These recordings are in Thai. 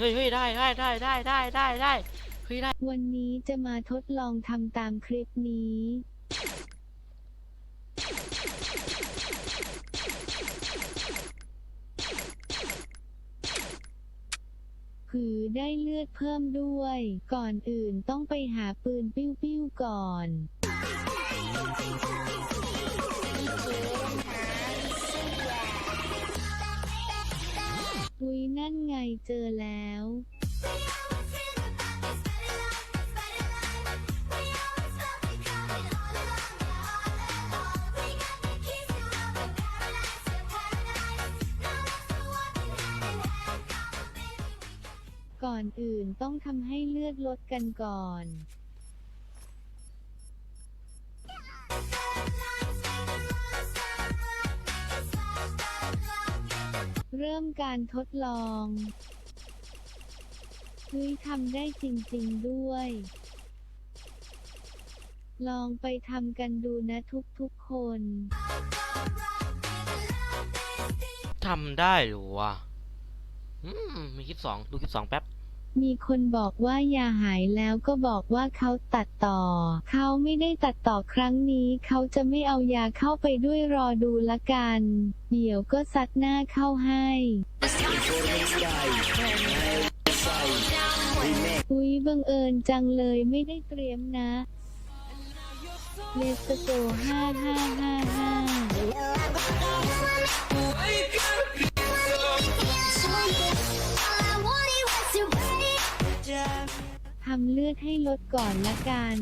เฮ้ยเฮ้ยได้ได้ได้ได้ได้ได้ได้เฮ้ยได้วันนี้จะมาทดลองทำตามคลิปนี้ผือได้เลือดเพิ่มด้วย ก่อนอื่นต้องไปหาปืนปิ้วๆก่อน อุ้ยนั่นไงเจอแล้ ก่อนอื่นต้องทำให้เลือดลดกันก่อนเริ่มการทดลองเฮ้ยทำได้จริง ๆ ด้วย ลองไปทำกันดูนะทุก ๆ คน ทำได้หรอวะ อืม มีคลิปสอง ดูคลิปสองแป๊บ มีคนบอกว่ายาหายแล้วก็บอกว่าเขาตัดต่อ เขาไม่ได้ตัดต่อครั้งนี้ เขาจะไม่เอายาเข้าไปด้วยรอดูละกัน เดี๋ยวก็ซัดหน้าเข้าให้อุ๊ยบังเอิญจังเลยไม่ได้เตรียมนะเลสโกห้าห้าห้าห้าำเลือดให้ลดก่อนละกัน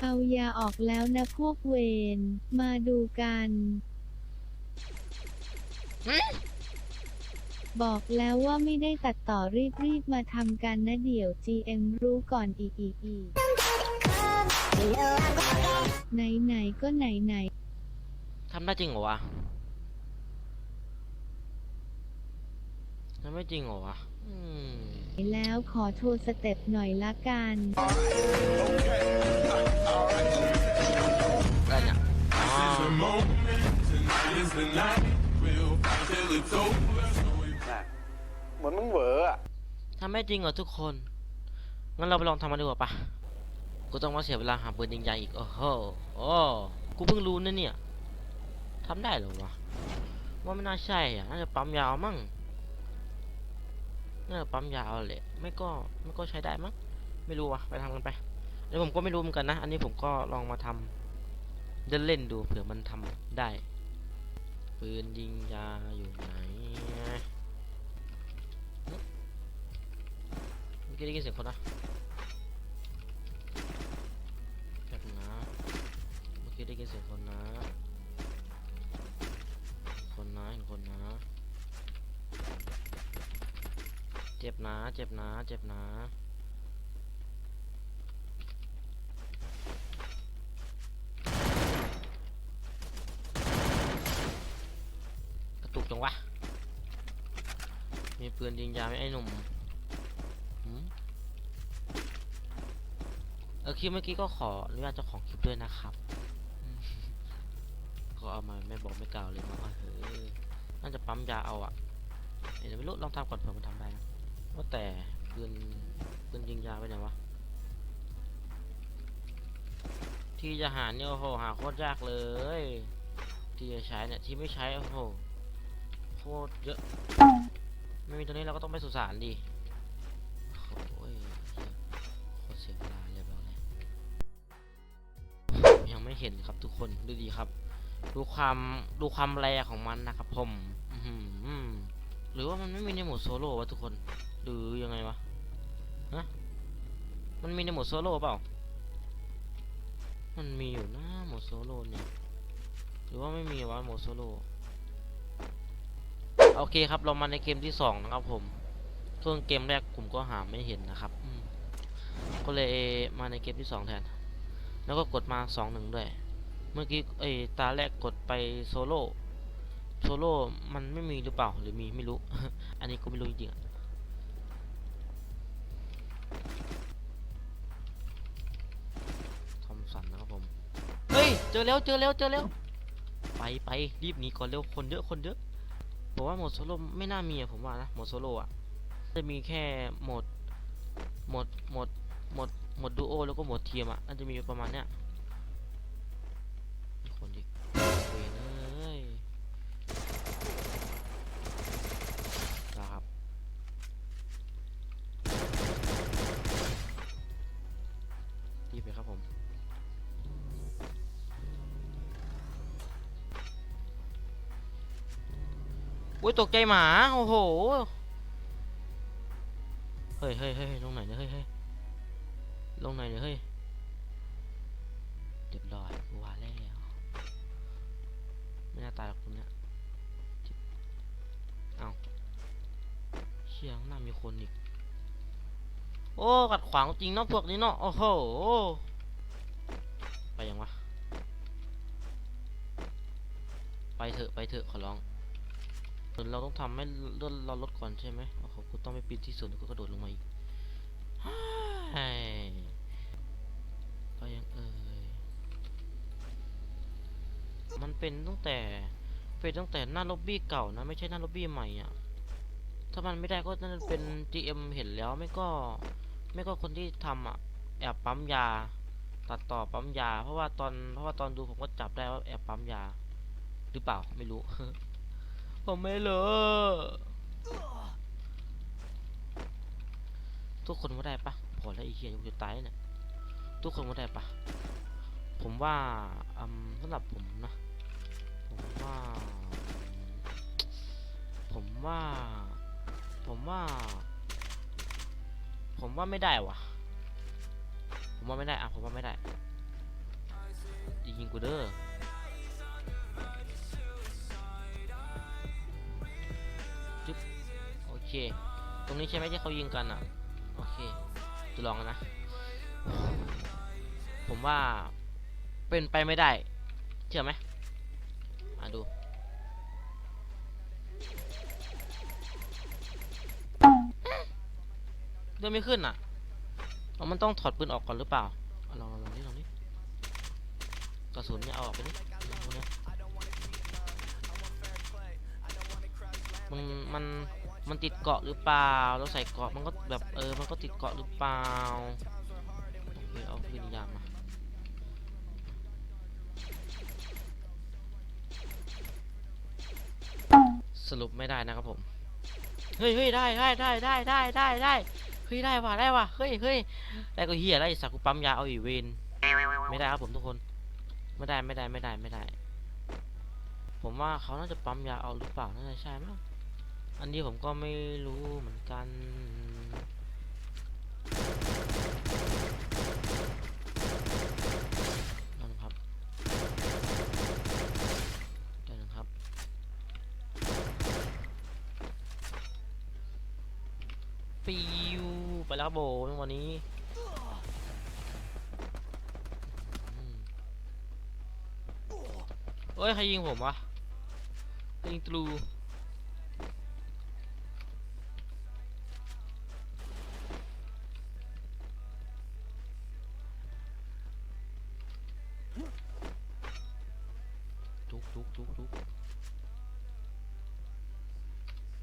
เอายาออกแล้วนะพวกเวน มาดูกัน บอกแล้วว่าไม่ได้ตัดต่อรีบๆมาทำกันนะเดี๋ยว GM รู้ก่อนอีกอีกอีกไหนๆก็ไหนๆ ทำได้จริงเหรอวะทำไม่จริงเหรอวะอืมแล้วขอโทรสเต็ปหน่อยละกันได้เนี่ยอ๋อ เหมือนมึงเหวออะทำไม่จริงเหรอทุกคน งั้นเราไปลองทำมันดีกว่าปะกูต้องมาเสียเวลาหาปืนยิงยาอีก โอ้โห โอ้ กูเพิ่งรู้นะเนี่ย ทำได้หรอวะ ว่าไม่น่าใช่อะ น่าจะปั๊มยาวมั้งน่าจะปั๊มยาวแหละไม่ก็ไม่ก็ใช้ได้มั้ง ไม่รู้วะไปทำกันไปเดี๋ยวผมก็ไม่รู้เหมือนกันนะ อันนี้ผมก็ลองมาทำเล่นๆดูเผื่อมันทำได้ ปืนยิงยาอยู่ไหนเมื่อกี้ได้ยินเสียงคนนะแป๊บนึงนะเมื่อกี้ได้ยินเสียงคนนะ คนนะเห็นคนนะ เจ็บนะเจ็บนะเจ็บนะกระตุกจังวะ มีปืนยิงยาไหมไอ้หนุ่มหืมเออคลิปเมื่อกี้ก็ขออนุญาตเจ้าของคลิปด้วยนะครับ ก็เอามาไม่บอกไม่กล่าวเลยมาว่าเฮ้ยน่าจะปั๊มยาเอาอะเดี๋ยวไม่รู้ลองทำก่อนเผื่อมันทำได้นะ ว่าแต่ปืนปืนยิงยาไปไหนวะ ที่จะหาเนี่ยโอ้โหหาโคตรยากเลย ที่จะใช้เนี่ยที่ไม่ใช้โอ้โหโคตรเยอะ ไม่มีตัวนี้เราก็ต้องไปสุสานดิโอ้ยโคตรเสียเวลาเลยบอกเลยยังไม่เห็นครับทุกคนดูดีครับ ดูความดูความแรงของมันนะครับผมอื้อหือหรือว่ามันไม่มีในโหมดโซโล่วะทุกคน หรือยังไงวะฮะมันมีในโหมดโซโล่เปล่า มันมีอยู่นะโหมดโซโล่เนี่ย หรือว่าไม่มีวะโหมดโซโล่ โอเคครับเรามาในเกมที่สองนะครับผมส่วนเกมแรกผมก็หาไม่เห็นนะครับ ก็เลยมาในเกมที่สองแทน แล้วก็กดมาสองหนึ่งด้วย เมื่อกี้เอตาแรกกดไปโซโล่ โซโล่มันไม่มีหรือเปล่าหรือมีไม่รู้ อันนี้ก็ไม่รู้จริงๆอะ ทอมสันนะครับผม เฮ้ย เจอแล้ว เจอแล้ว เจอแล้ว ไปไปรีบหนีก่อนเร็ว คนเยอะ คนเยอะผมว่าโหมดโซโล่ไม่น่ามีอะผมว่านะ โหมดโซโล่อะจะมีแค่โหมด โหมด โหมด โหมด โหมดดูโอแล้วก็โหมดทีมอะน่าจะมีประมาณเนี้ย ตกใจหมา โอ้โห เฮ้ยเฮ้ยเฮ้ยลงไหนเนี่ยเฮ้ยเฮ้ยลงไหนเนี่ยเฮ้ยเรียบร้อยว่าแล้วไม่น่าตายหรอกคุณเนี่ยเอ้าเชี่ยงหน้ามีคนอีก โอ้ กัดขวางจริงเนาะพวกนี้เนาะ โอ้โห ไปยังวะ ไปเถอะ ไปเถอะ ขอร้อง หมือเราต้องทำให้เลื่อนเราลดก่อนใช่ไหมโอ้โหกูต้องไปปีนที่สูงแล้วก็กระโดดลงมาอีกเฮ้ยก็ยังเอ่ยมันเป็นตั้งแต่เป็นตั้งแต่หน้าล็อบบี้เก่านะ ไม่ใช่หน้าล็อบบี้ใหม่อะถ้ามันไม่ได้ก็น่าจะเป็น GM เห็นแล้วไม่ก็ไม่ก็คนที่ทำอะแอบปั๊มยา ตัดต่อปั๊มยา เพราะว่าตอนเพราะว่าตอนดูผมก็จับได้ว่าแอบปั๊มยา หรือเปล่าไม่รู้ ผมไม่รู้ทุกคนว่าได้ปะพอแล้วไอีเหี้ยกูจะตายเนี่ยทุกคนว่าได้ปะผมว่าอืมสำหรับผมนะ ผมว่า ผมว่า ผมว่า ผมว่าไม่ได้วะผมว่าไม่ได้อะผมว่าไม่ได้ยิงกูเด้อ เค ตรงนี้ใช่ไหมที่เขายิงกันอะ โอเคจะลองนะ ผมว่าเป็นไปไม่ได้ เชื่อไหมมาดู เดินไม่ขึ้นอะเอามันต้องถอดปืนออกก่อนหรือเปล่าเอาลองลองลองนี่ลองนี่กระสุนเนี่ยเอาออกไปนี่ มันมันมันติดเกาะหรือเปล่า เราใส่เกาะมันก็แบบเออ มันก็ติดเกาะหรือเปล่าโอเคเอาวิญญาณมาสรุปไม่ได้นะครับผม เฮ้ยเฮ้ยได้ได้ได้ได้ได้ได้ได้เฮ้ยได้ว่ะได้ว่ะเฮ้ยเฮ้ยได้ก็เฮียได้สักกูปั๊มยาเอาอีเวนไม่ได้ครับผมทุกคน ไม่ได้ไม่ได้ไม่ได้ไม่ได้ ผมว่าเขาน่าจะปั๊มยาเอาหรือเปล่าน่าจะใช่มั้ง อันนี้ผมก็ไม่รู้เหมือนกัน นั่นครับเดี๋ยวนะครับ ปิวไปแล้วครับโบวันนี้เอ้ย ใครยิงผมวะยิงตรู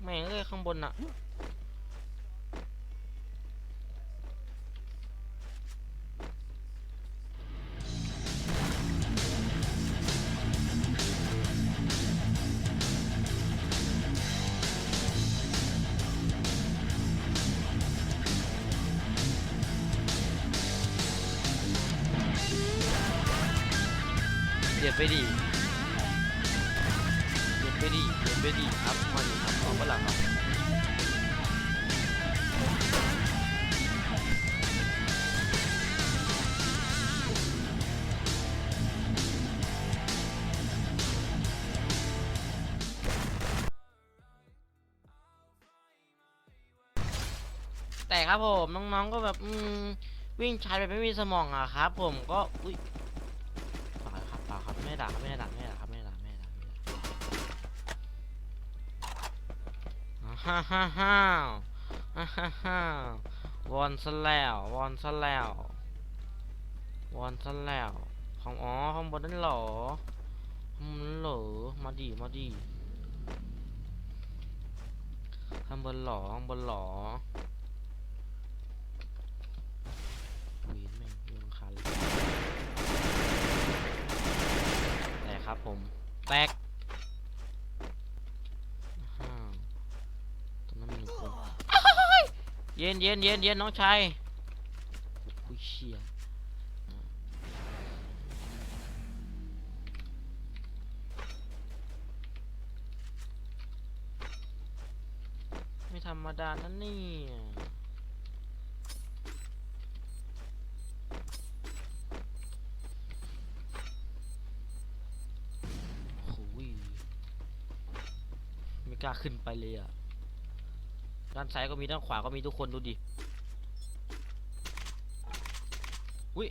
แม่งเอ้ยข้างบนน่ะเดี๋ยวไปดี ไปดิเดี๋ยวไปดิครับมาดิครับเอาเปะล่าครับแต่ครับผมน้องๆก็แบบอืมวิ่งชาร์จแบบไม่มีสมองอะครับ ผมก็อุ้ยปล่าครับปาครับไม่ด่าครับไม่ด่าไม่ได้ด่าครับไม่ด่าไม่ด่าไม่ได้ด่า อ่าฮ่าฮ่าฮ่าฮ่าฮ่าวอนซะแล้ววอนซะแล้ววอนซะแล้วของอ๋อข้างบนนั้นหรอข้างบนหรอมาดิมาดิข้างบนหรอข้างบนหรอวีนแม่งเรื่องคันแตกครับผม แตกอ้าวตรงนั้นมีหนึ่งคน เย็นเย็นเย็นเย็นน้องชายโอ้ยเชี่ยไม่ธรรมดานั่นนี่กล้าขึ้นไปเลยอะ ด้านซ้ายก็มีด้านขวาก็มีทุกคนดูดิ อุ้ย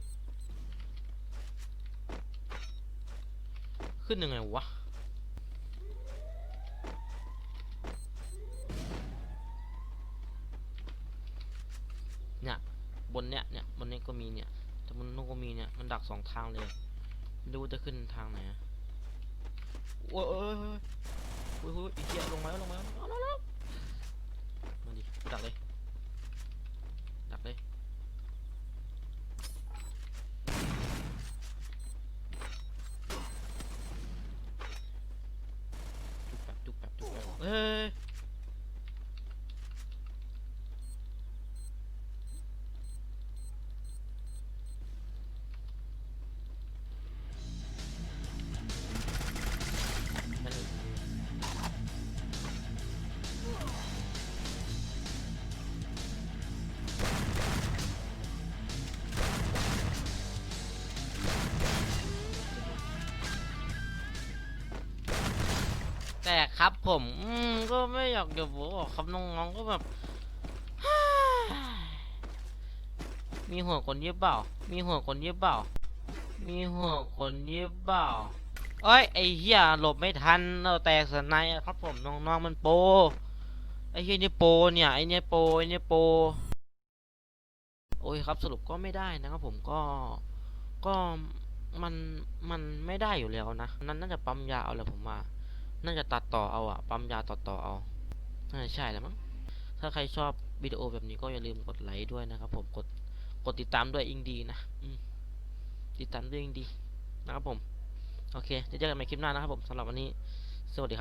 ขึ้นยังไงวะ เนี่ย บนเนี้ยเนี่ย บนนี้ก็มีเนี่ย แต่บนนู้นก็มีเนี่ย มันดักสองทางเลยไม่รู้จะขึ้นทางไหนโอ้ยโอ้ยโอ้ยโอ้ยโอ้ยอีกเกียลงมาแล้วลงมาแล้วเอาแล้วแล้วมา ดักเลย ดักเลย จุกแบบจุกแบบจุกแบบเฮ้ย แต่ครับผมอืมก็ไม่อยากจะบอกครับน้องๆก็แบบ มีหัวคนเย็บเปล่า มีหัวคนเย็บเปล่า มีหัวคนเย็บเปล่าเอ้ยไอ้เหี้ยหลบไม่ทันเราแตกสนายครับผมน้องๆมันโปไอ้เหี้ยนี่โปเนี่ยไอ้เนี่ยโปไอ้เนี่ยโปโอ้ยครับสรุปก็ไม่ได้นะครับผมก็ก็มันมันไม่ได้อยู่แล้วนะ นั่นน่าจะปั๊มยาเอาแหละผมว่า น่าจะตัดต่อเอาอะปั๊มยาตัดต่อเอาน่าจะใช่แล้วมั้งถ้าใครชอบวิดีโอแบบนี้ก็อย่าลืมกดไลค์ด้วยนะครับผมกดกดติดตามด้วยอิงดีนะอืติดตามด้วยอิงดีนะครับผมโอเคเดี๋ยวเจอกันใหม่คลิปหน้านะครับผมสำหรับวันนี้สวัสดีครับ